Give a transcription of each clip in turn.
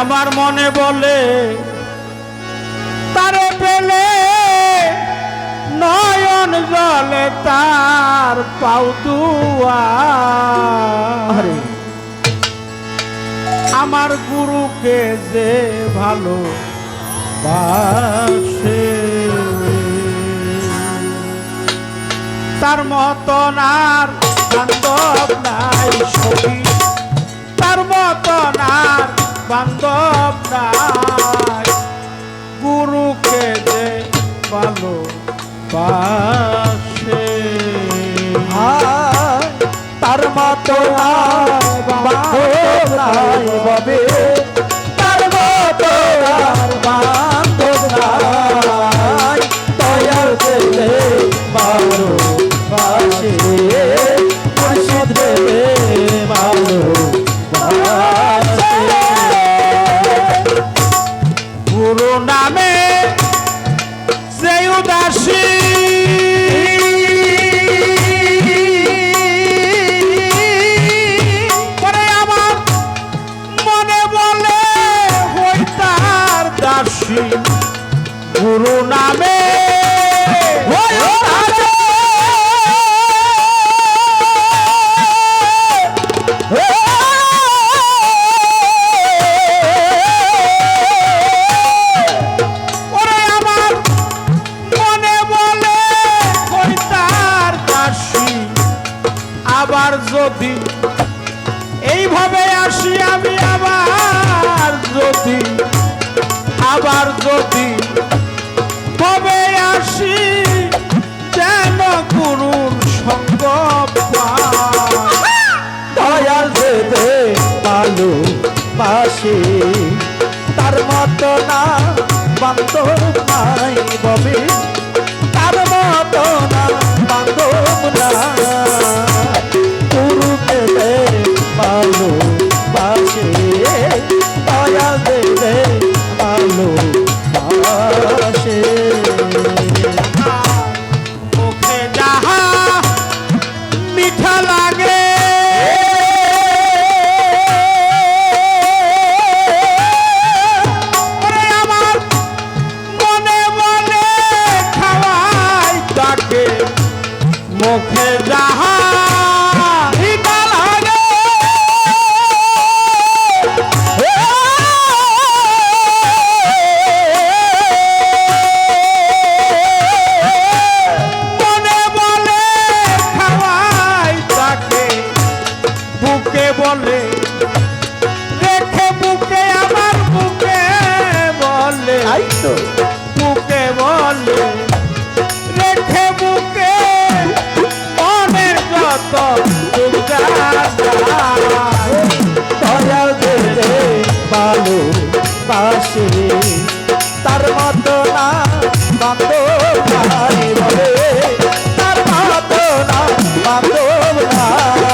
আমার মনে বলে তারে পেলে নয়ন জলে তার আরে। আমার গুরুকে যে ভালো বাসে তার মতন আর বান্ধব নাই সখী। তার মতন আর বান্ধব নাই। গুরুকে যে ভালো পাশে তার মতো আর এইভাবে আসি আমি আবার যদি আবার যদি? তবে আসি যেন গুরুর সঙ্গ। দয়াল দেবে ভালো পাশে তার মত না বান্ধব নাই ববে। তার মত না বান্ধব না তো? বুকে বলে রেখে বুকে মনের যত দেবে ভালো পাশে তার মতো না বান্ধব নাই বলে তার মতো না বান্ধব নাই।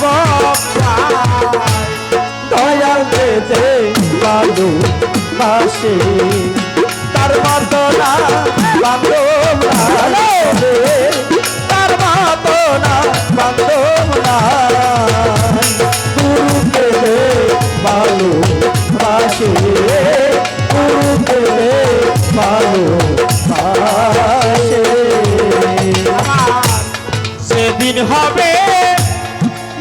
পাই। দয়াল দেবে ভালো পাশে তার মতো না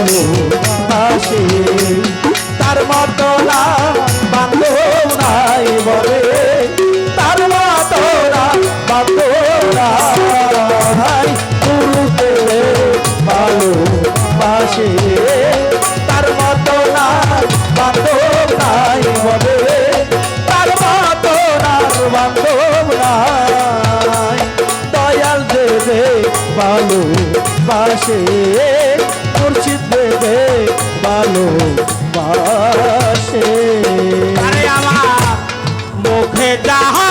ভালো হাসি তার মতো না বান্ধব নাই বলে। তার মতো না বান্ধব নাই। গুরু দেবে ভালো বাসে তার মতো না বান্ধব নাই বলে। তার মতো না নাই। দয়াল দেবে ভালো বাসে মুর্শিদ দেবে ভালো বাসে আরে আমার মুখে যাহা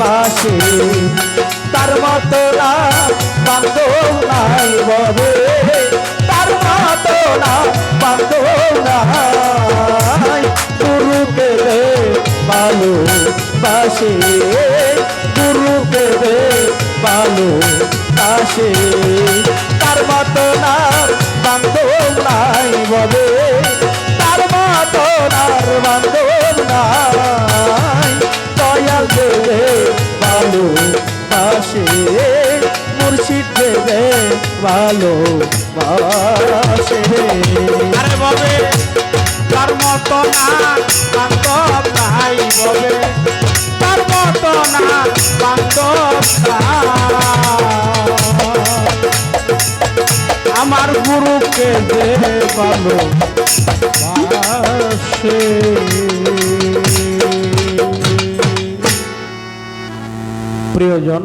বাসে তার মতো না নাই বলে, তার মতো না নাই গুরু দেবে ভালো বাসে গুরু দেবে ভালো বাসে তার মতো না নাই বলে, তার মতো না নাই ভালো বাসে মুর্শিদ দেবে ভালো বাসে আরে ববে, তার মতো না, বান্ধব নাই ববে। তার মতো না, বান্ধব আমার গুরুকে দে ভালো বাসে প্রিয়জন।